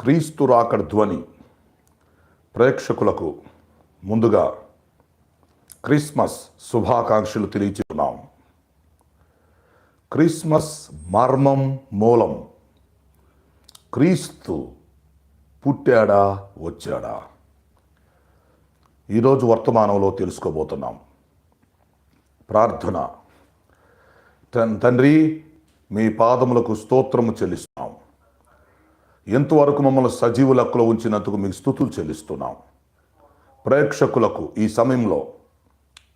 క్రీస్తు రాకడ ధ్వని ప్రేక్షకులకు ముందుగా క్రిస్మస్ శుభాకాంక్షలు తెలియజేస్తున్నాం. క్రిస్మస్ మర్మం మూలం క్రీస్తు పుట్టాడా వచ్చాడా? ఈరోజు వర్తమానంలో తెలుసుకోబోతున్నాం. ప్రార్థన. తన్- తండ్రి మీ పాదములకు స్తోత్రము చెల్లిస్తున్నాం. ఎంతవరకు మమ్మల్ని సజీవ లక్కులో ఉంచినందుకు మీకు స్థుతులు చెల్లిస్తున్నాం. ప్రేక్షకులకు ఈ సమయంలో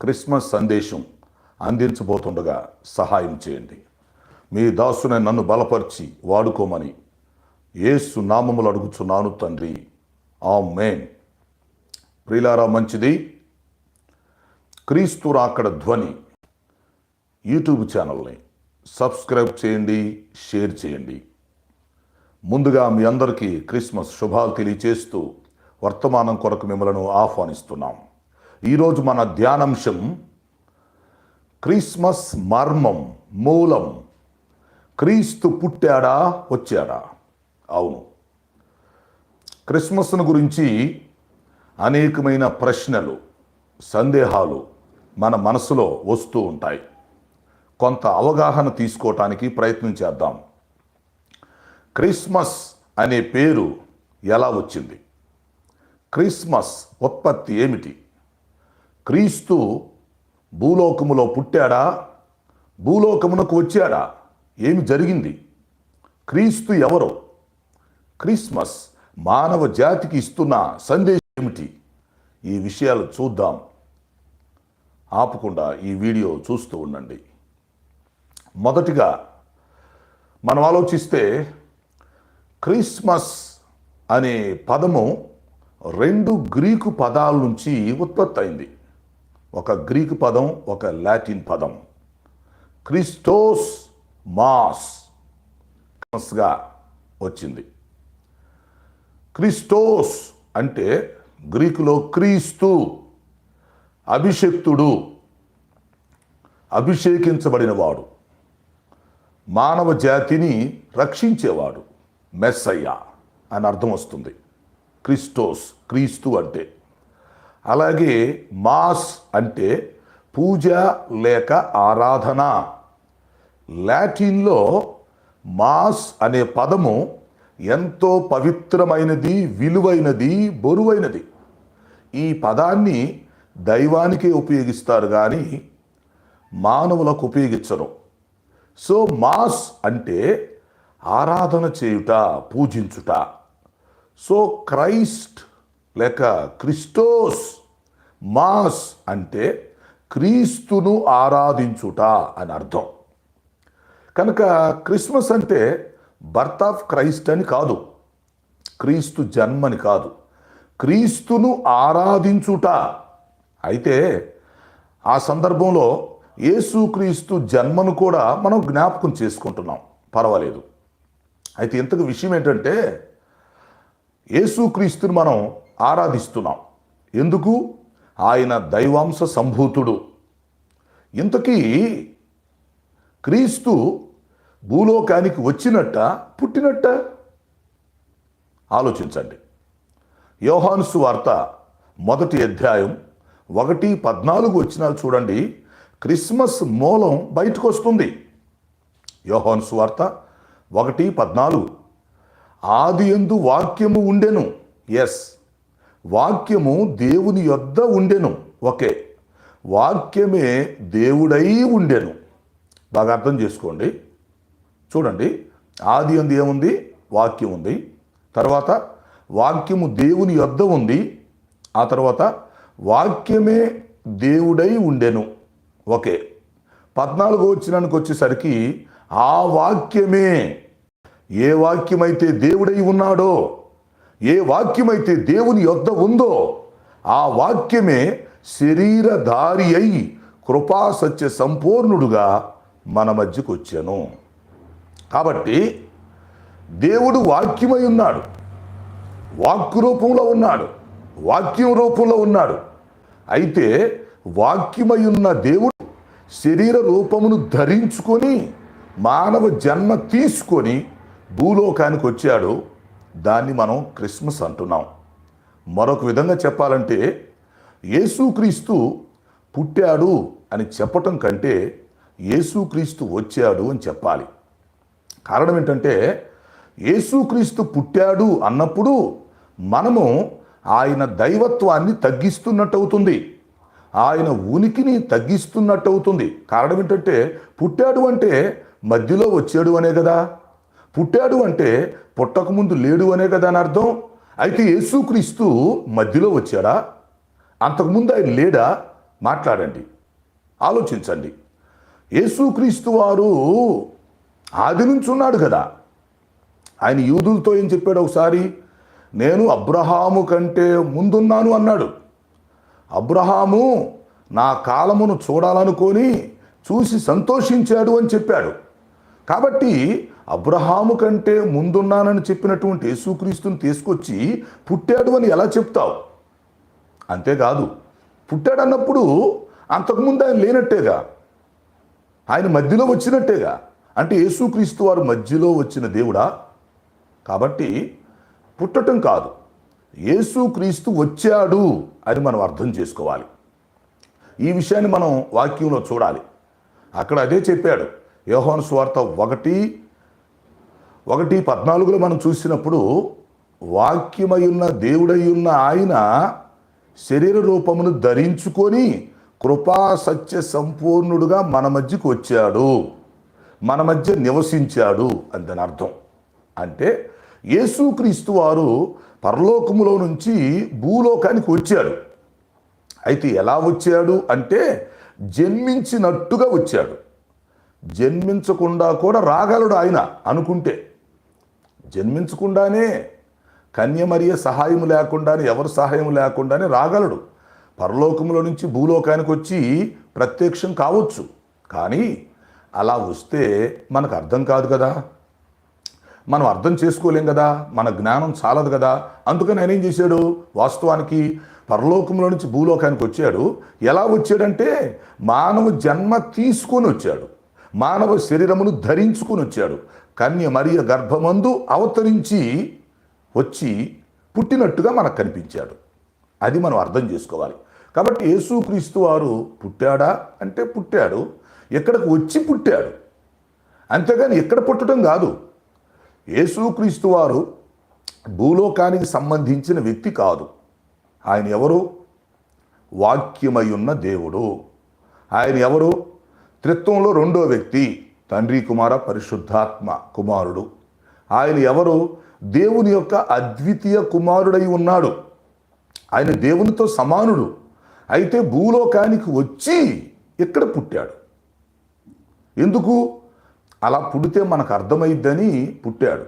క్రిస్మస్ సందేశం అందించబోతుండగా సహాయం చేయండి. మీ దాసునే నన్ను బలపరిచి వాడుకోమని ఏసు నామములు అడుగుచున్నాను తండ్రి. ఆ మేన్ ప్రిలారా మంచిది. క్రీస్తు రాకడ ధ్వని యూట్యూబ్ ఛానల్ని సబ్స్క్రైబ్ చేయండి షేర్ చేయండి. ముందుగా మీ అందరికీ క్రిస్మస్ శుభాలు తెలియచేస్తూ వర్తమానం కొరకు మిమ్మలను ఆహ్వానిస్తున్నాం. ఈరోజు మన ధ్యానాంశం క్రిస్మస్ మర్మం మూలం. క్రీస్తు పుట్టాడా వచ్చాడా? అవును. క్రిస్మస్ను గురించి అనేకమైన ప్రశ్నలు సందేహాలు మన మనసులో వస్తూ ఉంటాయి. కొంత అవగాహన తీసుకోవటానికి ప్రయత్నం చేద్దాం. క్రిస్మస్ అనే పేరు ఎలా వచ్చింది? క్రిస్మస్ ఉత్పత్తి ఏమిటి? క్రీస్తు భూలోకములో పుట్టాడా? భూలోకమునకు వచ్చాడా? ఏమి జరిగింది? క్రీస్తు ఎవరు? క్రిస్మస్ మానవ జాతికి ఇస్తున్న సందేశం ఏమిటి? ఈ విషయాలు చూద్దాం. ఆపకుండా ఈ వీడియో చూస్తూ ఉండండి. మొదటిగా మనం ఆలోచిస్తే క్రిస్మస్ అనే పదము రెండు గ్రీకు పదాల నుంచి ఉత్పత్తి అయింది. ఒక గ్రీకు పదం ఒక లాటిన్ పదం. క్రిస్టోస్ మాస్ క్రిస్మస్గా వచ్చింది. క్రిస్టోస్ అంటే గ్రీకులో క్రీస్తు అభిషక్తుడు అభిషేకించబడినవాడు. మానవ జాతిని రక్షించేవాడు. మెస్సయ్య అని అర్థం వస్తుంది. క్రిస్టోస్ క్రీస్తు అంటే. అలాగే మాస్ అంటే పూజ లేక ఆరాధన. లాటిన్లో మాస్ అనే పదము ఎంతో పవిత్రమైనది విలువైనది బరువైనది. ఈ పదాన్ని దైవానికే ఉపయోగిస్తారు కానీ మానవులకు ఉపయోగించరు. సో మాస్ అంటే ఆరాధన చేయుట పూజించుట. సో క్రైస్ట్ లేక క్రిస్టోస్ మాస్ అంటే క్రీస్తును ఆరాధించుట అని అర్థం. కనుక క్రిస్మస్ అంటే బర్త్ ఆఫ్ క్రైస్ట్ అని కాదు. క్రీస్తు జన్మని కాదు. క్రీస్తును ఆరాధించుట. అయితే ఆ సందర్భంలో యేసుక్రీస్తు జన్మను కూడా మనం జ్ఞాపకం చేసుకుంటున్నాం. పర్వాలేదు. అయితే ఇంతకు విషయం ఏంటంటే యేసుక్రీస్తుని మనం ఆరాధిస్తున్నాం. ఎందుకు? ఆయన దైవాంశ సంభూతుడు. ఇంతకీ క్రీస్తు భూలోకానికి వచ్చినట్ట పుట్టినట్ట? ఆలోచించండి. యోహాను వార్త మొదటి అధ్యాయం ఒకటి పద్నాలుగు వచ్చినాలు చూడండి. క్రిస్మస్ మూలం బయటకు వస్తుంది యోహాను వార్త ఒకటి పద్నాలుగు. ఆది ఎందు వాక్యము ఉండెను. ఎస్ వాక్యము దేవుని యొద్ద ఉండెను. ఓకే. వాక్యమే దేవుడై ఉండెను. బాగా అర్థం చేసుకోండి. చూడండి. ఆది అంది ఏముంది? వాక్యం ఉంది. తర్వాత వాక్యము దేవుని యొద్ద ఉంది. ఆ తర్వాత వాక్యమే దేవుడై ఉండెను. ఓకే. పద్నాలుగో వచ్చినానికి వచ్చేసరికి ఆ వాక్యమే ఏ వాక్యమైతే దేవుడై ఉన్నాడో ఏ వాక్యమైతే దేవుని యొద్ద ఉందో ఆ వాక్యమే శరీరధారి అయి కృపా సత్య సంపూర్ణుడుగా మన మధ్యకు వచ్చాను కాబట్టి దేవుడు వాక్యమై ఉన్నాడు. వాక్ రూపంలో ఉన్నాడు. వాక్యం రూపంలో ఉన్నాడు. అయితే వాక్యమై ఉన్న దేవుడు శరీర రూపమును ధరించుకొని మానవ జన్మ తీసుకొని భూలోకానికి వచ్చాడు దాన్ని మనం క్రిస్మస్ అంటున్నాం. మరొక విధంగా చెప్పాలంటే యేసుక్రీస్తు పుట్టాడు అని చెప్పటం కంటే యేసుక్రీస్తు వచ్చాడు అని చెప్పాలి. కారణం ఏంటంటే యేసుక్రీస్తు పుట్టాడు అన్నప్పుడు మనము ఆయన దైవత్వాన్ని తగ్గిస్తున్నట్టు అవుతుంది ఆయన ఉనికిని తగ్గిస్తున్నట్టు అవుతుంది కారణం ఏంటంటే పుట్టాడు అంటే మధ్యలో వచ్చాడు అనే కదా. పుట్టాడు అంటే పుట్టకముందు లేడు అనే కదా అని అర్థం? అయితే యేసుక్రీస్తు మధ్యలో వచ్చాడా? అంతకుముందు ఆయన లేడా? మాట్లాడండి. ఆలోచించండి. యేసుక్రీస్తు వారు ఆది నుంచి ఉన్నాడు కదా. ఆయన యూదులతో ఏం చెప్పాడు ఒకసారి? నేను అబ్రహాము కంటే ముందున్నాను అన్నాడు. అబ్రహాము నా కాలమును చూడాలనుకొని చూసి సంతోషించాడు అని చెప్పాడు. కాబట్టి అబ్రహాము కంటే ముందున్నానని చెప్పినటువంటి యేసుక్రీస్తుని తీసుకొచ్చి పుట్టాడు అని ఎలా చెప్తావు? అంతేకాదు పుట్టాడన్నప్పుడు అంతకుముందు ఆయన లేనట్టేగా? ఆయన మధ్యలో వచ్చినట్టేగా? అంటే యేసుక్రీస్తు వారు మధ్యలో వచ్చిన దేవుడా? కాబట్టి పుట్టటం కాదు. యేసుక్రీస్తు వచ్చాడు అని మనం అర్థం చేసుకోవాలి. ఈ విషయాన్ని మనం వాక్యంలో చూడాలి. అక్కడ అదే చెప్పాడు. యోహాను స్వార్థ ఒకటి ఒకటి పద్నాలుగులో మనం చూసినప్పుడు వాక్యమయున్న దేవుడయ్యున్న ఆయన శరీర రూపమును ధరించుకొని కృపా సత్య సంపూర్ణుడుగా మన మధ్యకు వచ్చాడు. మన మధ్య నివసించాడు అని దాని అర్థం. అంటే యేసుక్రీస్తు వారు పరలోకములో నుంచి భూలోకానికి వచ్చాడు. అయితే ఎలా వచ్చాడు అంటే జన్మించినట్టుగా వచ్చాడు. జన్మించకుండా కూడా రాగలడు ఆయన అనుకుంటే. జన్మించకుండానే కన్యమరియ సహాయం లేకుండానే ఎవరు సహాయం లేకుండానే రాగలడు. పరలోకంలో నుంచి భూలోకానికి వచ్చి ప్రత్యక్షం కావచ్చు. కానీ అలా వస్తే మనకు అర్థం కాదు కదా. మనం అర్థం చేసుకోలేం కదా. మన జ్ఞానం చాలదు కదా. అందుకని ఆయన ఏం చేశాడు? వాస్తవానికి పరలోకంలో నుంచి భూలోకానికి వచ్చాడు. ఎలా వచ్చాడంటే మానవ జన్మ తీసుకొని వచ్చాడు. మానవ శరీరమును ధరించుకొని వచ్చాడు. కన్య మరియ గర్భమందు అవతరించి వచ్చి పుట్టినట్టుగా మనకు కనిపించాడు. అది మనం అర్థం చేసుకోవాలి. కాబట్టి యేసుక్రీస్తు వారు పుట్టాడా? అంటే పుట్టాడు. ఎక్కడికి వచ్చి పుట్టాడు? అంతేగాని ఎక్కడ పుట్టడం కాదు. యేసుక్రీస్తు వారు భూలోకానికి సంబంధించిన వ్యక్తి కాదు. ఆయన ఎవరు? వాక్యమై ఉన్న దేవుడు. ఆయన ఎవరు? త్రిత్వంలో రెండో వ్యక్తి. తండ్రి కుమార పరిశుద్ధాత్మ కుమారుడు. ఆయన ఎవరు? దేవుని యొక్క అద్వితీయ కుమారుడై ఉన్నాడు. ఆయన దేవునితో సమానుడు. అయితే భూలోకానికి వచ్చి ఇక్కడ పుట్టాడు. ఎందుకు? అలా పుడితే మనకు అర్థమైద్దని పుట్టాడు.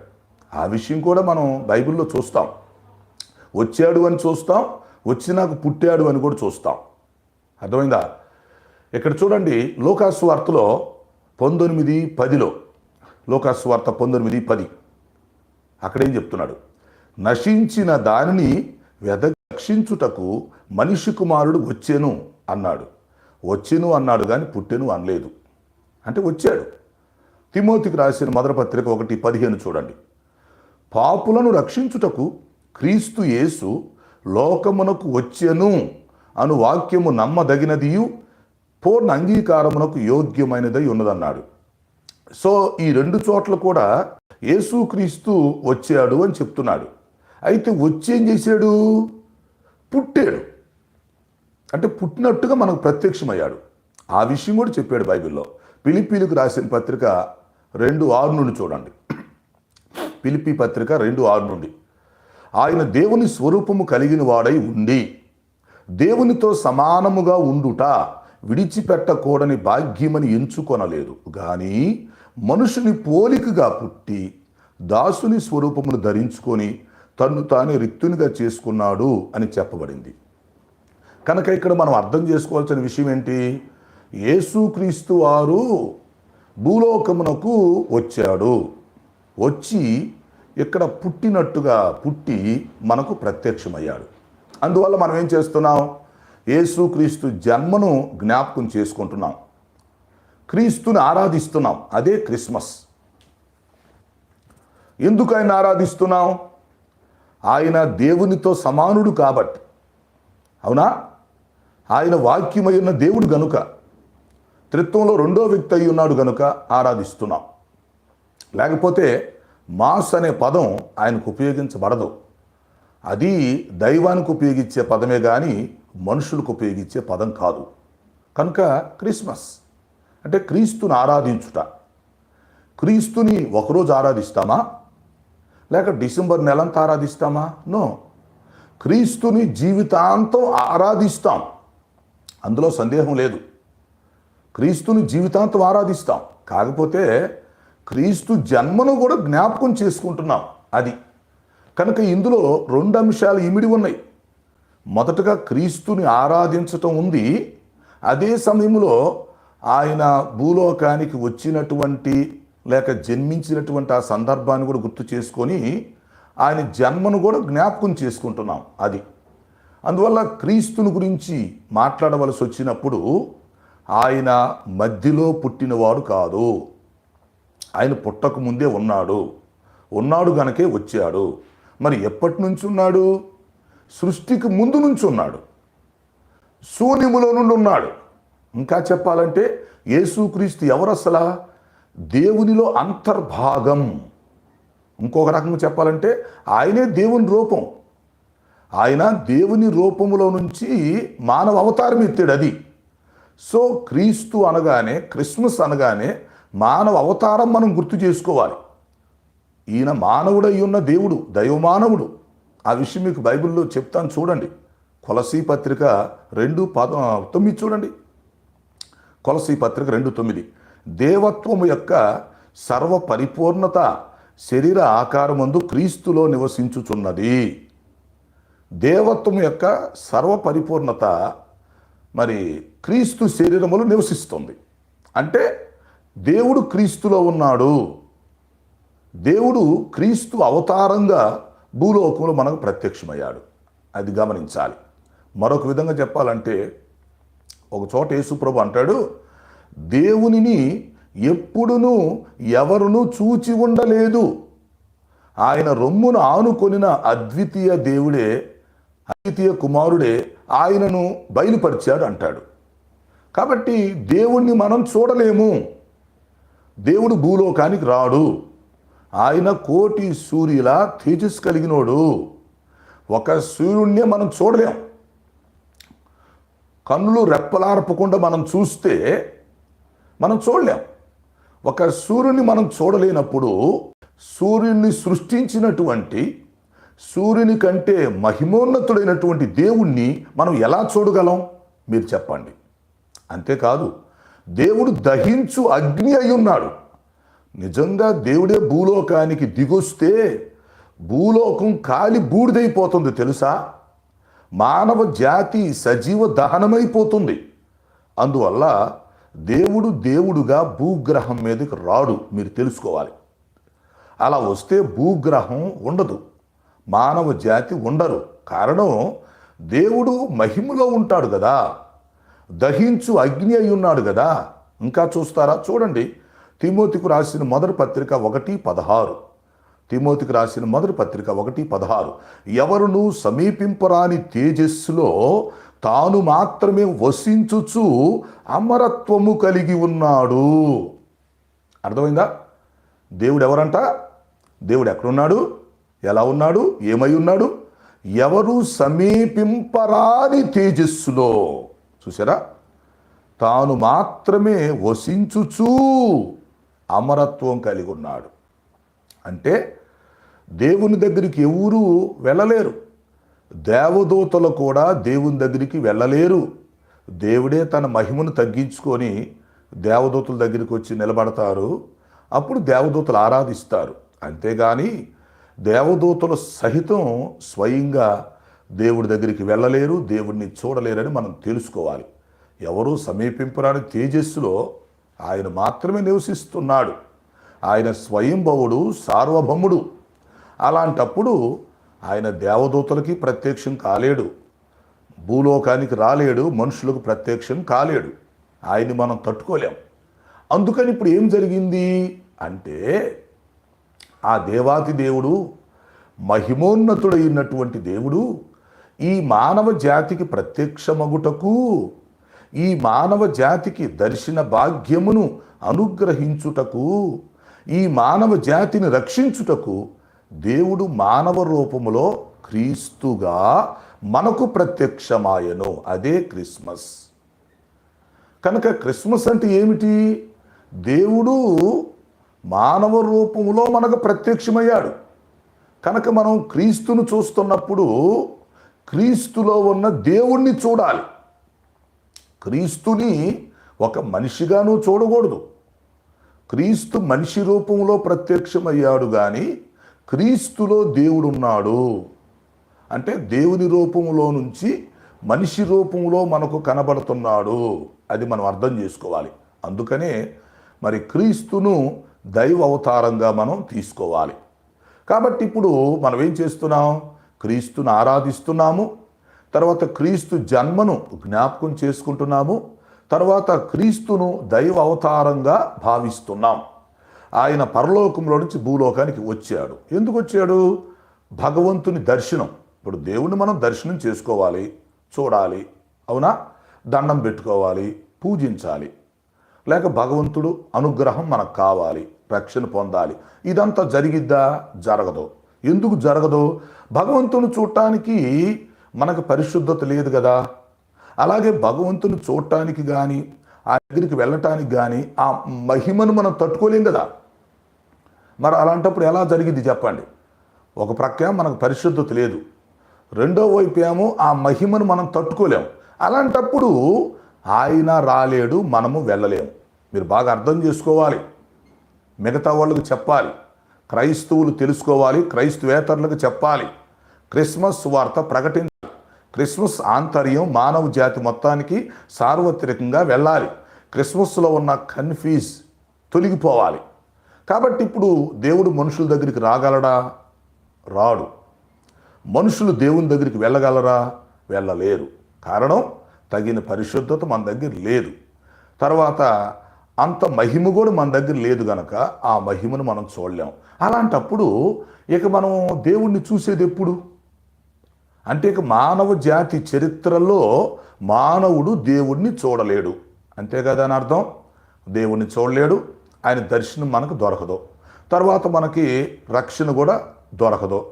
ఆ విషయం కూడా మనం బైబిల్లో చూస్తాం. వచ్చాడు అని చూస్తాం వచ్చినాక పుట్టాడు అని కూడా చూస్తాం. అర్థమైందా? ఇక్కడ చూడండి లోకాసు వార్తలో పంతొమ్మిది పదిలో లోకాసువార్త పంతొమ్మిది పది. అక్కడేం చెప్తున్నాడు? నశించిన దానిని వెద రక్షించుటకు మనిషి కుమారుడు వచ్చెను అన్నాడు. వచ్చెను అన్నాడు కానీ పుట్టెను అనలేదు. అంటే వచ్చాడు. తిమోతికి రాసిన మదరపత్రిక ఒకటి పదిహేను చూడండి. పాపులను రక్షించుటకు క్రీస్తు యేసు లోకమునకు వచ్చెను అను వాక్యము నమ్మదగినదియు పూర్ణ అంగీకారమునకు యోగ్యమైనదై ఉన్నదన్నాడు. సో ఈ రెండు చోట్ల కూడా యేసుక్రీస్తు వచ్చాడు అని చెప్తున్నాడు. అయితే వచ్చి ఏం చేశాడు? పుట్టాడు. అంటే పుట్టినట్టుగా మనకు ప్రత్యక్షమయ్యాడు. ఆ విషయం కూడా చెప్పాడు బైబిల్లో. పిలిపీలకు రాసిన పత్రిక రెండు ఆరు నుండి చూడండి. పిలిపి పత్రిక రెండు ఆరు నుండి. ఆయన దేవుని స్వరూపము కలిగిన వాడై ఉండి దేవునితో సమానముగా ఉండుట విడిచిపెట్టకూడని భాగ్యమని ఎంచుకొనలేదు. కానీ మనుషుని పోలికగా పుట్టి దాసుని స్వరూపమును ధరించుకొని తన్ను తానే రిక్తునిగా చేసుకున్నాడు అని చెప్పబడింది. కనుక ఇక్కడ మనం అర్థం చేసుకోవాల్సిన విషయం ఏంటి? యేసుక్రీస్తు వారు భూలోకమునకు వచ్చాడు. వచ్చి ఇక్కడ పుట్టినట్టుగా పుట్టి మనకు ప్రత్యక్షమయ్యాడు. అందువల్ల మనం ఏం చేస్తున్నాం? యేసుక్రీస్తు జన్మను జ్ఞాపకం చేసుకుంటున్నాం. క్రీస్తుని ఆరాధిస్తున్నాం. అదే క్రిస్మస్. ఎందుకు ఆయన ఆరాధిస్తున్నాం? ఆయన దేవునితో సమానుడు కాబట్టి. అవునా? ఆయన వాక్యమై ఉన్న దేవుడు గనుక త్రిత్వంలో రెండో వ్యక్తి అయి ఉన్నాడు గనుక ఆరాధిస్తున్నాం. లేకపోతే మాస్ అనే పదం ఆయనకు ఉపయోగించబడదు. అది దైవానికి ఉపయోగించే పదమే కానీ మనుషులకు ఉపయోగించే పదం కాదు. కనుక క్రిస్మస్ అంటే క్రీస్తుని ఆరాధించుట. క్రీస్తుని ఒకరోజు ఆరాధిస్తామా? లేక డిసెంబర్ నెలంతా ఆరాధిస్తామా? నో. క్రీస్తుని జీవితాంతం ఆరాధిస్తాం. అందులో సందేహం లేదు. క్రీస్తుని జీవితాంతం ఆరాధిస్తాం. కాకపోతే క్రీస్తు జన్మను కూడా జ్ఞాపకం చేసుకుంటున్నాం. అది. కనుక ఇందులో రెండు అంశాలు ఇమిడి ఉన్నాయి. మొదటగా క్రీస్తుని ఆరాధించటం ఉంది. అదే సమయంలో ఆయన భూలోకానికి వచ్చినటువంటి లేక జన్మించినటువంటి ఆ సందర్భాన్ని కూడా గుర్తు చేసుకొని ఆయన జన్మను కూడా జ్ఞాపకం చేసుకుంటున్నాం అది. అందువల్ల క్రీస్తుని గురించి మాట్లాడవలసి వచ్చినప్పుడు ఆయన మధ్యలో పుట్టినవాడు కాదు. ఆయన పుట్టక ముందే ఉన్నాడు. ఉన్నాడు గనకే వచ్చాడు. మరి ఎప్పటి నుంచి ఉన్నాడు? సృష్టికి ముందు నుంచి ఉన్నాడు శూన్యములో నుండి ఉన్నాడు. ఇంకా చెప్పాలంటే యేసుక్రీస్తు ఎవరు అసలా దేవునిలో అంతర్భాగం. ఇంకొక రకంగా చెప్పాలంటే ఆయనే దేవుని రూపం. ఆయన దేవుని రూపములో నుంచి మానవ అవతారం ఎత్తాడు అది. సో క్రీస్తు అనగానే క్రిస్మస్ అనగానే మానవ అవతారం మనం గుర్తు చేసుకోవాలి. ఈయన మానవుడై ఉన్న దేవుడు దైవమానవుడు. ఆ విషయం మీకు బైబిల్లో చెప్తాను చూడండి. కొలసీ పత్రిక రెండు పద తొమ్మిది చూడండి. కొలసీ పత్రిక రెండు తొమ్మిది. దేవత్వము యొక్క సర్వ పరిపూర్ణత శరీర ఆకారమందు క్రీస్తులో నివసించుచున్నది. దేవత్వం యొక్క సర్వ పరిపూర్ణత మరి క్రీస్తు శరీరములు నివసిస్తుంది. అంటే దేవుడు క్రీస్తులో ఉన్నాడు. దేవుడు క్రీస్తు అవతారంగా భూలోకంలో మనకు ప్రత్యక్షమయ్యాడు. అది గమనించాలి. మరొక విధంగా చెప్పాలంటే ఒక చోట యేసుప్రభు అంటాడు దేవునిని ఎప్పుడునూ ఎవరునూ చూచి ఉండలేదు. ఆయన రొమ్మును ఆనుకొనిన అద్వితీయ దేవుడే అద్వితీయ కుమారుడే ఆయనను బయలుపరిచాడు అంటాడు. కాబట్టి దేవుణ్ణి మనం చూడలేము. దేవుడు భూలోకానికి రాడు. ఆయన కోటి సూర్యుల తేజస్సు కలిగినోడు. ఒక సూర్యుడినే మనం చూడలేం. కన్నులు రెప్పలార్పకుండా మనం చూస్తే మనం చూడలేం. ఒక సూర్యుని మనం చూడలేనప్పుడు సూర్యుని సృష్టించినటువంటి సూర్యుని కంటే మహిమోన్నతుడైనటువంటి దేవుణ్ణి మనం ఎలా చూడగలం? మీరు చెప్పండి. అంతేకాదు దేవుడు దహించు అగ్ని అయి ఉన్నాడు. నిజంగా దేవుడే భూలోకానికి దిగొస్తే భూలోకం కాలి బూడిదైపోతుంది తెలుసా? మానవ జాతి సజీవ దహనమైపోతుంది. అందువల్ల దేవుడు దేవుడుగా భూగ్రహం మీదకి రాడు మీరు తెలుసుకోవాలి. అలా వస్తే భూగ్రహం ఉండదు మానవ జాతి ఉండరు. కారణం దేవుడు మహిమలో ఉంటాడు కదా. దహించు అగ్ని అయి ఉన్నాడు కదా. ఇంకా చూస్తారా? చూడండి. తిమోతికు రాసిన మొదటి పత్రిక ఒకటి పదహారు. తిమోతికి రాసిన మొదటి పత్రిక ఒకటి పదహారు. ఎవరును సమీపింపరాని తేజస్సులో తాను మాత్రమే వసించుచు అమరత్వము కలిగి ఉన్నాడు. అర్థమైందా? దేవుడు ఎవరంట? దేవుడు ఎక్కడున్నాడు? ఎలా ఉన్నాడు? ఏమై ఉన్నాడు? ఎవరు సమీపింపరాని తేజస్సులో? చూసారా తాను మాత్రమే వసించుచూ అమరత్వం కలిగి ఉన్నాడు. అంటే దేవుని దగ్గరికి ఎవరూ వెళ్ళలేరు. దేవదూతలు కూడా దేవుని దగ్గరికి వెళ్ళలేరు. దేవుడే తన మహిమను తగ్గించుకొని దేవదూతల దగ్గరికి వచ్చి నిలబడతారు. అప్పుడు దేవదూతలు ఆరాధిస్తారు. అంతేగాని దేవదూతలు సహితం స్వయంగా దేవుడి దగ్గరికి వెళ్ళలేరు దేవుడిని చూడలేరని మనం తెలుసుకోవాలి. ఎవరు సమీపింపురాని తేజస్సులో ఆయన మాత్రమే నివసిస్తున్నాడు. ఆయన స్వయంభవుడు సార్వభౌముడు. అలాంటప్పుడు ఆయన దేవదూతలకి ప్రత్యక్షం కాలేడు. భూలోకానికి రాలేడు మనుషులకు ప్రత్యక్షం కాలేడు. ఆయన్ని మనం తట్టుకోలేం. అందుకని ఇప్పుడు ఏం జరిగింది అంటే ఆ దేవాతి దేవుడు మహిమోన్నతుడైనటువంటి దేవుడు ఈ మానవ జాతికి ప్రత్యక్షమగుటకు ఈ మానవ జాతికి దర్శన భాగ్యమును అనుగ్రహించుటకు ఈ మానవ జాతిని రక్షించుటకు దేవుడు మానవ రూపములో క్రీస్తుగా మనకు ప్రత్యక్షమాయను. అదే క్రిస్మస్. కనుక క్రిస్మస్ అంటే ఏమిటి? దేవుడు మానవ రూపములో మనకు ప్రత్యక్షమయ్యాడు. కనుక మనం క్రీస్తును చూస్తున్నప్పుడు క్రీస్తులో ఉన్న దేవుణ్ణి చూడాలి. క్రీస్తుని ఒక మనిషిగాను చూడకూడదు. క్రీస్తు మనిషి రూపంలో ప్రత్యక్షమయ్యాడు కానీ క్రీస్తులో దేవుడున్నాడు. అంటే దేవుని రూపంలో నుంచి మనిషి రూపంలో మనకు కనబడుతున్నాడు. అది మనం అర్థం చేసుకోవాలి. అందుకనే మరి క్రీస్తును దైవ అవతారంగా మనం తీసుకోవాలి. కాబట్టి ఇప్పుడు మనం ఏం చేస్తున్నాం? క్రీస్తును ఆరాధిస్తున్నాము. తర్వాత క్రీస్తు జన్మను జ్ఞాపకం చేసుకుంటున్నాము. తర్వాత క్రీస్తును దైవ అవతారంగా భావిస్తున్నాం. ఆయన పరలోకంలో నుంచి భూలోకానికి వచ్చాడు. ఎందుకు వచ్చాడు? భగవంతుని దర్శనం. ఇప్పుడు దేవుణ్ణి మనం దర్శనం చేసుకోవాలి చూడాలి అవునా? దండం పెట్టుకోవాలి పూజించాలి. లేక భగవంతుడు అనుగ్రహం మనకు కావాలి రక్షణ పొందాలి. ఇదంతా జరిగిద్దా? జరగదు. ఎందుకు జరగదు? భగవంతుని చూడటానికి మనకు పరిశుద్ధత లేదు కదా. అలాగే భగవంతుని చూడటానికి కానీ ఆ దగ్గరికి వెళ్ళటానికి కానీ ఆ మహిమను మనం తట్టుకోలేం కదా. మరి అలాంటప్పుడు ఎలా జరిగింది చెప్పండి. ఒక ప్రక్క మనకు పరిశుద్ధత లేదు. రెండో వైపు ఏమో ఆ మహిమను మనం తట్టుకోలేము అలాంటప్పుడు ఆయన రాలేడు మనము వెళ్ళలేము మీరు బాగా అర్థం చేసుకోవాలి. మిగతా వాళ్ళకు చెప్పాలి. క్రైస్తవులు తెలుసుకోవాలి క్రైస్తవేతరులకు చెప్పాలి. క్రిస్మస్ వార్త ప్రకటించాలి క్రిస్మస్ ఆంతర్యం మానవ జాతి మొత్తానికి సార్వత్రికంగా వెళ్ళాలి. క్రిస్మస్లో ఉన్న కన్ఫ్యూజ్ తొలగిపోవాలి. కాబట్టి ఇప్పుడు దేవుడు మనుషుల దగ్గరికి రాగలడా? రాడు. మనుషులు దేవుని దగ్గరికి వెళ్ళగలరా? వెళ్ళలేరు. కారణం తగిన పరిశుద్ధత మన దగ్గర లేదు. తర్వాత అంత మహిమ కూడా మన దగ్గర లేదు గనక ఆ మహిమను మనం చూడలేం. అలాంటప్పుడు ఇక మనం దేవుణ్ణి చూసేది ఎప్పుడు? అంటే ఇక మానవ జాతి చరిత్రలో మానవుడు దేవుణ్ణి చూడలేడు. అంతే కదా అని అర్థం? దేవుణ్ణి చూడలేడు ఆయన దర్శనం మనకు దొరకదు. తర్వాత మనకి రక్షణ కూడా దొరకదు.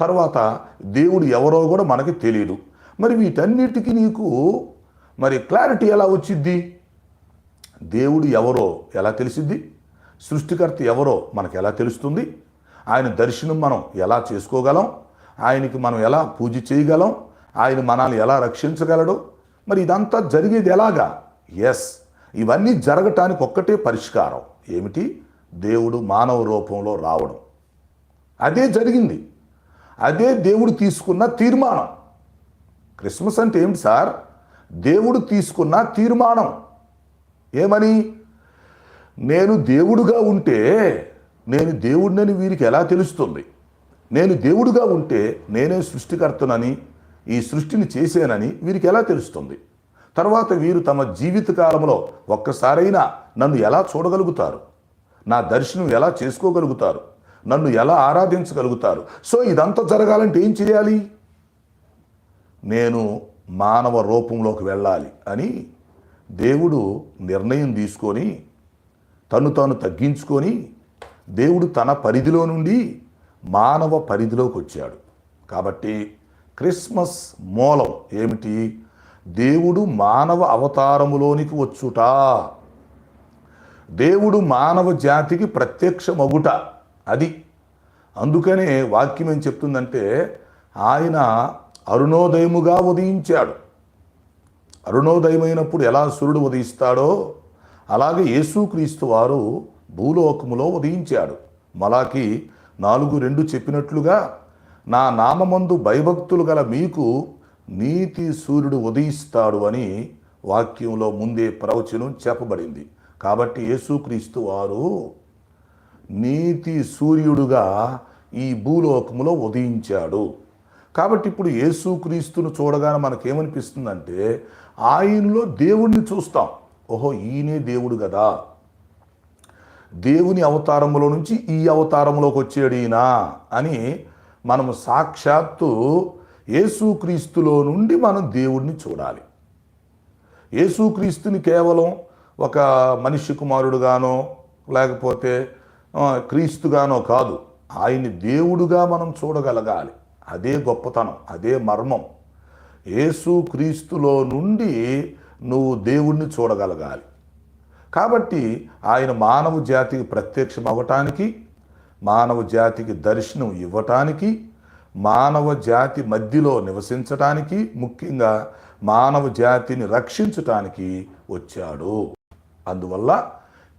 తర్వాత దేవుడు ఎవరో కూడా మనకి తెలియదు మరి వీటన్నిటికీ నీకు మరి క్లారిటీ ఎలా వచ్చిద్ది? దేవుడు ఎవరో ఎలా తెలిసిద్ది? సృష్టికర్త ఎవరో మనకు ఎలా తెలుస్తుంది? ఆయన దర్శనం మనం ఎలా చేసుకోగలం? ఆయనకి మనం ఎలా పూజ చేయగలం? ఆయన మనల్ని ఎలా రక్షించగలడు? మరి ఇదంతా జరిగేది ఎలాగా? ఎస్ ఇవన్నీ జరగటానికి ఒక్కటే పరిష్కారం. ఏమిటి? దేవుడు మానవ రూపంలో రావడం. అదే జరిగింది. అదే దేవుడు తీసుకున్న తీర్మానం. క్రిస్మస్ అంటే ఏమిటి సార్? దేవుడు తీసుకున్న తీర్మానం. ఏమని? నేను దేవుడుగా ఉంటే నేను దేవుడినని వీరికి ఎలా తెలుస్తుంది? నేను దేవుడుగా ఉంటే నేనే సృష్టికర్తనని ఈ సృష్టిని చేశానని వీరికి ఎలా తెలుస్తుంది? తర్వాత వీరు తమ జీవిత కాలంలో ఒక్కసారైనా నన్ను ఎలా చూడగలుగుతారు? నా దర్శనం ఎలా చేసుకోగలుగుతారు? నన్ను ఎలా ఆరాధించగలుగుతారు? సో ఇదంతా జరగాలంటే ఏం చేయాలి? నేను మానవ రూపంలోకి వెళ్ళాలి అని దేవుడు నిర్ణయం తీసుకొని తను తాను తగ్గించుకొని దేవుడు తన పరిధిలో నుండి మానవ పరిధిలోకి వచ్చాడు. కాబట్టి క్రిస్మస్ మూలం ఏమిటి? దేవుడు మానవ అవతారములోనికి వచ్చుట. దేవుడు మానవ జాతికి ప్రత్యక్షమగుట. అది అందుకనే వాక్యం ఏం చెప్తుందంటే ఆయన అరుణోదయముగా ఉదయించాడు. అరుణోదయమైనప్పుడు ఎలా సూర్యుడు ఉదయిస్తాడో అలాగే యేసుక్రీస్తు వారు భూలోకములో ఉదయించాడు. మలాకి నాలుగు రెండు చెప్పినట్లుగా నా నామమందు భయభక్తులు గల మీకు నీతి సూర్యుడు ఉదయిస్తాడు అని వాక్యంలో ముందే ప్రవచనం చెప్పబడింది. కాబట్టి యేసుక్రీస్తు వారు నీతి సూర్యుడుగా ఈ భూలోకములో ఉదయించాడు. కాబట్టి ఇప్పుడు యేసుక్రీస్తును చూడగానే మనకేమనిపిస్తుందంటే ఆయనలో దేవుణ్ణి చూస్తాం. ఓహో ఈయనే దేవుడు కదా. దేవుని అవతారంలో నుంచి ఈ అవతారంలోకి వచ్చాడు ఈయన అని మనము సాక్షాత్తు యేసుక్రీస్తులో నుండి మనం దేవుడిని చూడాలి. యేసుక్రీస్తుని కేవలం ఒక మనిషి కుమారుడుగానో లేకపోతే క్రీస్తుగానో కాదు. ఆయన్ని దేవుడుగా మనం చూడగలగాలి. అదే గొప్పతనం అదే మర్మం. యేసు క్రీస్తులో నుండి నువ్వు దేవుణ్ణి చూడగలగాలి. కాబట్టి ఆయన మానవ జాతికి ప్రత్యక్షం అవ్వటానికి మానవ జాతికి దర్శనం ఇవ్వటానికి మానవ జాతి మధ్యలో నివసించటానికి ముఖ్యంగా మానవ జాతిని రక్షించటానికి వచ్చాడు. అందువల్ల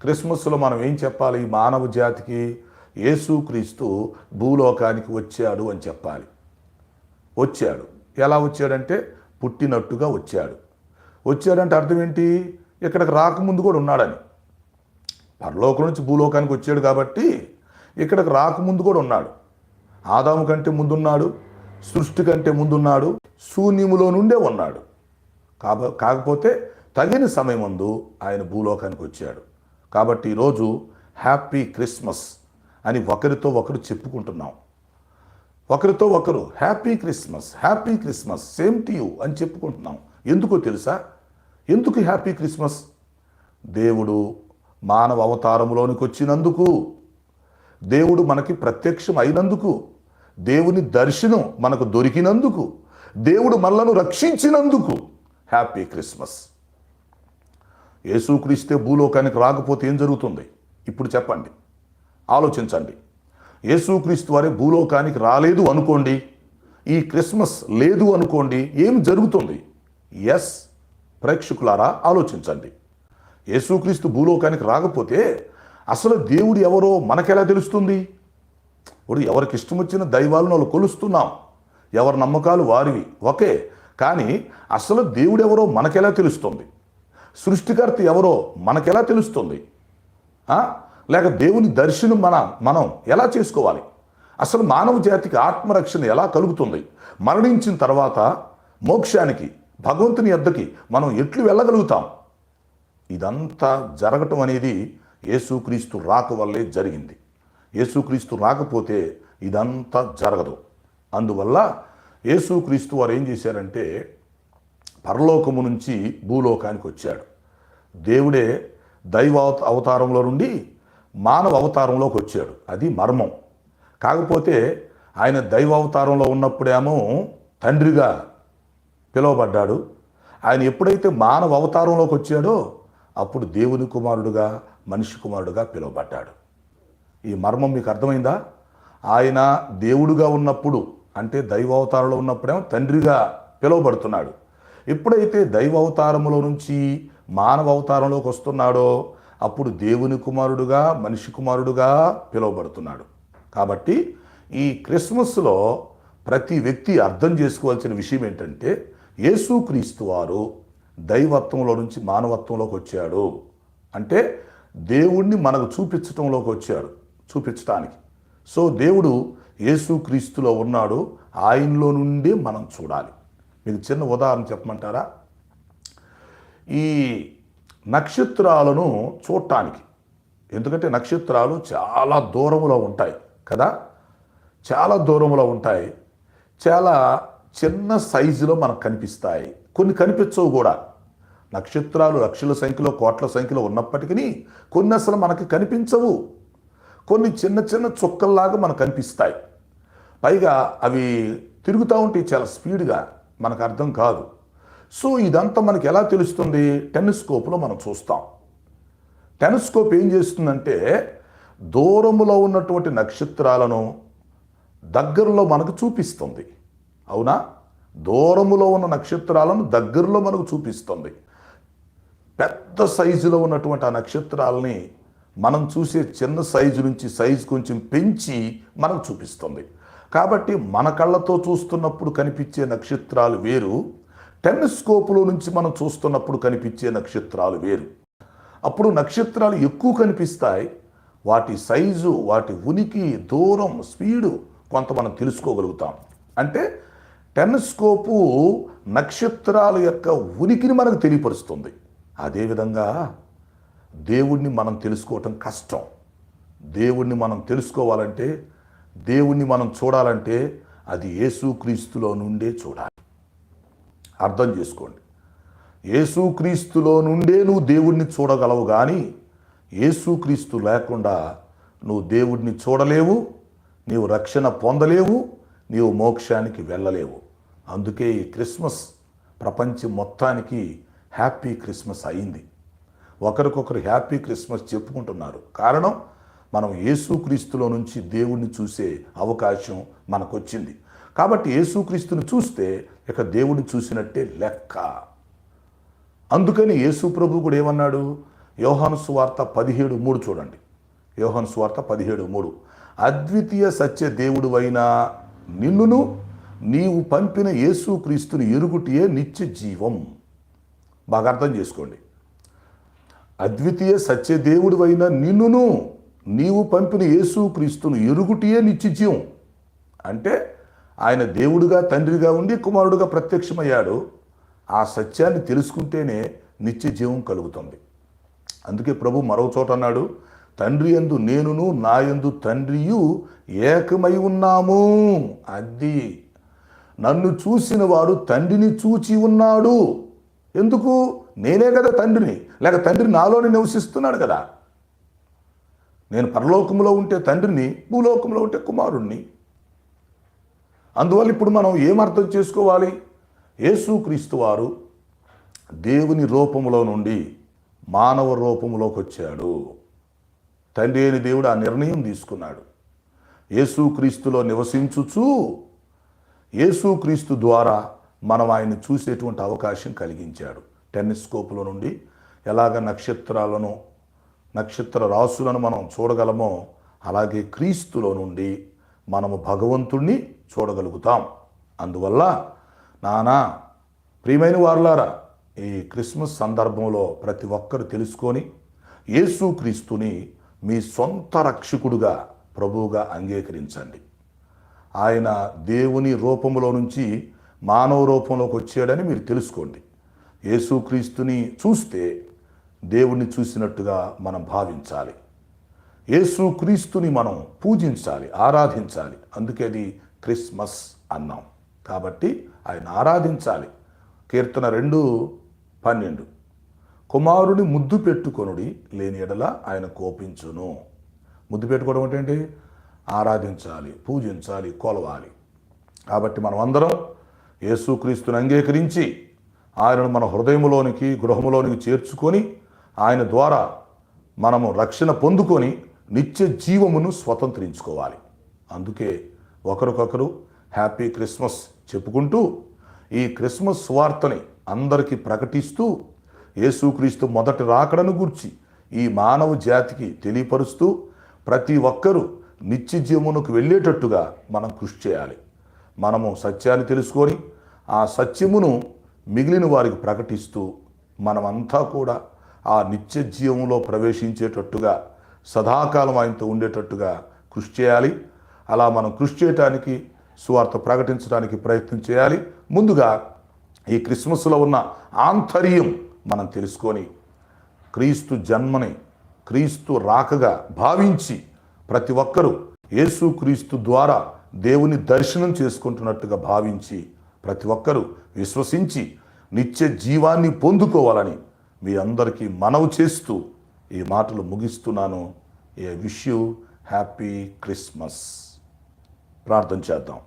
క్రిస్మస్లో మనం ఏం చెప్పాలి? మానవ జాతికి యేసుక్రీస్తు భూలోకానికి వచ్చాడు అని చెప్పాలి. వచ్చాడు. ఎలా వచ్చాడంటే పుట్టినట్టుగా వచ్చాడు. వచ్చాడంటే అర్థం ఏంటి? ఇక్కడికి రాకముందు కూడా ఉన్నాడని. పరలోకం నుంచి భూలోకానికి వచ్చాడు కాబట్టి ఇక్కడికి రాకముందు కూడా ఉన్నాడు. ఆదాము కంటే ముందున్నాడు సృష్టి కంటే ముందున్నాడు శూన్యములో నుండే ఉన్నాడు. కాబ కాకపోతే తగిన సమయమందు ఆయన భూలోకానికి వచ్చాడు. కాబట్టి ఈరోజు హ్యాపీ క్రిస్మస్ అని ఒకరితో ఒకరు చెప్పుకుంటున్నాం. ఒకరితో ఒకరు happy Christmas happy Christmas same to you అని చెప్పుకుంటున్నాం. ఎందుకో తెలుసా? ఎందుకు హ్యాపీ క్రిస్మస్? దేవుడు మానవ అవతారంలోనికి వచ్చినందుకు దేవుడు మనకి ప్రత్యక్షం అయినందుకు దేవుని దర్శనం మనకు దొరికినందుకు దేవుడు మనలను రక్షించినందుకు హ్యాపీ క్రిస్మస్. యేసుక్రీస్తే భూలోకానికి రాకపోతే ఏం జరుగుతుంది? ఇప్పుడు చెప్పండి. ఆలోచించండి. యేసుక్రీస్తు వారి భూలోకానికి రాలేదు అనుకోండి ఈ క్రిస్మస్ లేదు అనుకోండి ఏం జరుగుతుంది? ఎస్ ప్రేక్షకులారా ఆలోచించండి. యేసుక్రీస్తు భూలోకానికి రాకపోతే అసలు దేవుడు ఎవరో మనకెలా తెలుస్తుంది? ఇప్పుడు ఎవరికి ఇష్టం వచ్చిన దైవాలను వాళ్ళు కొలుస్తున్నాం. ఎవరి నమ్మకాలు వారివి ఓకే. కానీ అసలు దేవుడు ఎవరో మనకెలా తెలుస్తుంది? సృష్టికర్త ఎవరో మనకెలా తెలుస్తుంది? లేక దేవుని దర్శనం మన మనం ఎలా చేసుకోవాలి? అసలు మానవ జాతికి ఆత్మరక్షణ ఎలా కలుగుతుంది? మరణించిన తర్వాత మోక్షానికి భగవంతుని యొద్దకి మనం ఎట్లు వెళ్ళగలుగుతాం? ఇదంతా జరగటం అనేది యేసుక్రీస్తు రాక వల్లే జరిగింది. యేసుక్రీస్తు రాకపోతే ఇదంతా జరగదు. అందువల్ల యేసుక్రీస్తు వారు ఏం చేశారంటే పరలోకము నుంచి భూలోకానికి వచ్చాడు. దేవుడే దైవ అవతారంలో నుండి మానవ అవతారంలోకి వచ్చాడు. అది మర్మం. కాకపోతే ఆయన దైవ అవతారంలో ఉన్నప్పుడేమో తండ్రిగా పిలువబడ్డాడు. ఆయన ఎప్పుడైతే మానవ అవతారంలోకి వచ్చాడో అప్పుడు దేవుని కుమారుడుగా మనిషి కుమారుడుగా పిలువబడ్డాడు. ఈ మర్మం మీకు అర్థమైందా? ఆయన దేవుడుగా ఉన్నప్పుడు అంటే దైవ అవతారంలో ఉన్నప్పుడేమో తండ్రిగా పిలువబడుతున్నాడు. ఎప్పుడైతే దైవావతారములో నుంచి మానవ అవతారంలోకి వస్తున్నాడో అప్పుడు దేవుని కుమారుడుగా మనిషి కుమారుడుగా పిలువబడుతున్నాడు. కాబట్టి ఈ క్రిస్మస్లో ప్రతి వ్యక్తి అర్థం చేసుకోవాల్సిన విషయం ఏంటంటే యేసుక్రీస్తు వారు దైవత్వంలో నుంచి మానవత్వంలోకి వచ్చాడు. అంటే దేవుణ్ణి మనకు చూపించటంలోకి వచ్చాడు చూపించటానికి. సో దేవుడు యేసుక్రీస్తులో ఉన్నాడు ఆయనలో నుండి మనం చూడాలి. మీకు చిన్న ఉదాహరణ చెప్పమంటారా? ఈ నక్షత్రాలను చూడటానికి. ఎందుకంటే నక్షత్రాలు చాలా దూరంలో ఉంటాయి కదా? చాలా దూరంలో ఉంటాయి. చాలా చిన్న సైజులో మనకు కనిపిస్తాయి. కొన్ని కనిపించవు కూడా. నక్షత్రాలు లక్షల సంఖ్యలో కోట్ల సంఖ్యలో ఉన్నప్పటికీ కొన్ని అసలు మనకి కనిపించవు. కొన్ని చిన్న చిన్న చుక్కల్లాగా మనకు కనిపిస్తాయి. పైగా అవి తిరుగుతూ ఉంటే చాలా స్పీడ్గా మనకు అర్థం కాదు. సో ఇదంతా మనకి ఎలా తెలుస్తుంది? టెలిస్కోప్లో మనం చూస్తాం. టెలిస్కోప్ ఏం చేస్తుందంటే దూరంలో ఉన్నటువంటి నక్షత్రాలను దగ్గరలో మనకు చూపిస్తుంది. అవునా? దూరములో ఉన్న నక్షత్రాలను దగ్గరలో మనకు చూపిస్తుంది. పెద్ద సైజులో ఉన్నటువంటి ఆ నక్షత్రాలని మనం చూసే చిన్న సైజు నుంచి సైజు కొంచెం పెంచి మనకు చూపిస్తుంది. కాబట్టి మన కళ్ళతో చూస్తున్నప్పుడు కనిపించే నక్షత్రాలు వేరు. టెలిస్కోపులో నుంచి మనం చూస్తున్నప్పుడు కనిపించే నక్షత్రాలు వేరు. అప్పుడు నక్షత్రాలు ఎక్కువ కనిపిస్తాయి. వాటి సైజు వాటి ఉనికి దూరం స్పీడు కొంత మనం తెలుసుకోగలుగుతాం. అంటే టెలిస్కోపు నక్షత్రాల యొక్క ఉనికిని మనకు తెలియపరుస్తుంది. అదేవిధంగా దేవుణ్ణి మనం తెలుసుకోవటం కష్టం. దేవుణ్ణి మనం తెలుసుకోవాలంటే దేవుణ్ణి మనం చూడాలంటే అది యేసుక్రీస్తులో నుండే చూడాలి. అర్థం చేసుకోండి. యేసుక్రీస్తులో నుండే నువ్వు దేవుణ్ణి చూడగలవు కానీ యేసుక్రీస్తు లేకుండా నువ్వు దేవుడిని చూడలేవు నీవు రక్షణ పొందలేవు నీవు మోక్షానికి వెళ్ళలేవు. అందుకే ఈ క్రిస్మస్ ప్రపంచం మొత్తానికి హ్యాపీ క్రిస్మస్ అయింది. ఒకరికొకరు హ్యాపీ క్రిస్మస్ చెప్పుకుంటున్నారు. కారణం మనం యేసుక్రీస్తులో నుంచి దేవుణ్ణి చూసే అవకాశం మనకొచ్చింది. కాబట్టి యేసుక్రీస్తుని చూస్తే ఇక దేవుడిని చూసినట్టే లెక్క. అందుకని యేసు ప్రభు కూడా ఏమన్నాడు? యోహాను సువార్త పదిహేడు మూడు చూడండి. యోహాను సువార్త పదిహేడు మూడు. అద్వితీయ సత్య దేవుడు అయిన నిన్నును నీవు పంపిన యేసుక్రీస్తుని ఎరుగుటియే నిత్య జీవం. బాగా అర్థం చేసుకోండి. అద్వితీయ సత్యదేవుడు అయిన నిన్నును నీవు పంపిన యేసుక్రీస్తును ఎరుగుటియే నిత్య జీవం. అంటే ఆయన దేవుడుగా తండ్రిగా ఉండి కుమారుడుగా ప్రత్యక్షమయ్యాడు. ఆ సత్యాన్ని తెలుసుకుంటేనే నిత్య జీవం కలుగుతుంది. అందుకే ప్రభు మరో చోట అన్నాడు తండ్రి ఎందు నేనును నా యందు తండ్రియు ఏకమై ఉన్నాము. అది నన్ను చూసిన వాడు తండ్రిని చూచి ఉన్నాడు. ఎందుకు? నేనే కదా తండ్రిని. లేక తండ్రి నాలోనే నివసిస్తున్నాడు కదా. నేను పరలోకంలో ఉంటే తండ్రిని భూలోకంలో ఉంటే కుమారుణ్ణి. అందువల్ల ఇప్పుడు మనం ఏం అర్థం చేసుకోవాలి? యేసుక్రీస్తు వారు దేవుని రూపంలో నుండి మానవ రూపంలోకి వచ్చాడు. తండ్రి అయిన దేవుడు ఆ నిర్ణయం తీసుకున్నాడు. యేసుక్రీస్తులో నివసించుచు యేసుక్రీస్తు ద్వారా మనం ఆయన చూసేటువంటి అవకాశం కలిగించాడు. టెన్నిస్కోప్లో నుండి ఎలాగ నక్షత్రాలను నక్షత్ర రాసులను మనం చూడగలమో అలాగే క్రీస్తులో నుండి మనము భగవంతుణ్ణి చూడగలుగుతాం. అందువల్ల నానా ప్రియమైన వారులారా ఈ క్రిస్మస్ సందర్భంలో ప్రతి ఒక్కరు తెలుసుకొని యేసుక్రీస్తుని మీ సొంత రక్షకుడుగా ప్రభువుగా అంగీకరించండి. ఆయన దేవుని రూపంలో నుంచి మానవ రూపంలోకి వచ్చాడని మీరు తెలుసుకోండి. యేసుక్రీస్తుని చూస్తే దేవుణ్ణి చూసినట్టుగా మనం భావించాలి. యేసుక్రీస్తుని మనం పూజించాలి ఆరాధించాలి. అందుకే అది క్రిస్మస్ అన్నాం. కాబట్టి ఆయన ఆరాధించాలి. కీర్తన రెండు పన్నెండు. కుమారుని ముద్దు పెట్టుకొనుడి లేని ఎడల ఆయన కోపించును. ముద్దు పెట్టుకోవడం అంటే ఏంటి? ఆరాధించాలి పూజించాలి కొలవాలి. కాబట్టి మనం అందరం యేసుక్రీస్తుని అంగీకరించి ఆయనను మన హృదయంలోనికి గృహంలోనికి చేర్చుకొని ఆయన ద్వారా మనము రక్షణ పొందుకొని నిత్య జీవమును స్వతంత్రించుకోవాలి. అందుకే ఒకరికొకరు హ్యాపీ క్రిస్మస్ చెప్పుకుంటూ ఈ క్రిస్మస్ వార్తని అందరికీ ప్రకటిస్తూ యేసుక్రీస్తు మొదటి రాకడను గూర్చి ఈ మానవ జాతికి తెలియపరుస్తూ ప్రతి ఒక్కరూ నిత్య జీవమునకు వెళ్ళేటట్టుగా మనం కృషి చేయాలి. మనము సత్యాన్ని తెలుసుకొని ఆ సత్యమును మిగిలిన వారికి ప్రకటిస్తూ మనమంతా కూడా ఆ నిత్య జీవంలో ప్రవేశించేటట్టుగా సదాకాలం ఆయనతో ఉండేటట్టుగా కృషి చేయాలి. అలా మనం కృషి చేయటానికి సువార్త ప్రకటించడానికి ప్రయత్నం చేయాలి. ముందుగా ఈ క్రిస్మస్లో ఉన్న ఆంతర్యం మనం తెలుసుకొని క్రీస్తు జన్మని క్రీస్తు రాకగా భావించి ప్రతి ఒక్కరూ యేసుక్రీస్తు ద్వారా దేవుని దర్శనం చేసుకుంటున్నట్టుగా భావించి ప్రతి ఒక్కరూ విశ్వసించి నిత్య జీవాన్ని పొందుకోవాలని మీ అందరికీ మనవి చేస్తూ ఈ మాటలు ముగిస్తున్నాను. I wish you happy Christmas. ప్రార్థన చేద్దాం.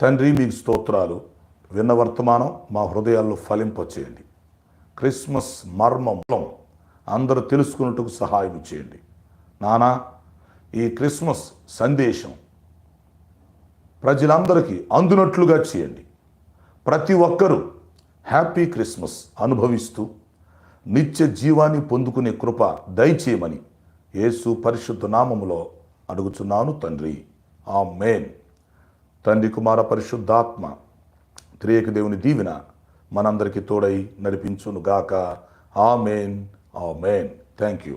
తండ్రి మీకు స్తోత్రాలు. విన్న వర్తమానం మా హృదయాల్లో ఫలింపచేయండి. క్రిస్మస్ మర్మం అందరూ తెలుసుకున్నట్టుకు సహాయం చేయండి. నానా ఈ క్రిస్మస్ సందేశం ప్రజలందరికీ అందునట్లుగా చేయండి. ప్రతి ఒక్కరూ హ్యాపీ క్రిస్మస్ అనుభవిస్తూ నిత్య జీవాన్ని పొందుకునే కృప దయచేయమని యేసు పరిశుద్ధ నామములో అడుగుచున్నాను తండ్రి. ఆ మేన్ తండ్రి కుమార పరిశుద్ధాత్మ త్రియక దేవుని దీవెన మనందరికీ తోడై నడిపించును గాక ఆ మేన్ ఆ మేన్ థ్యాంక్ యూ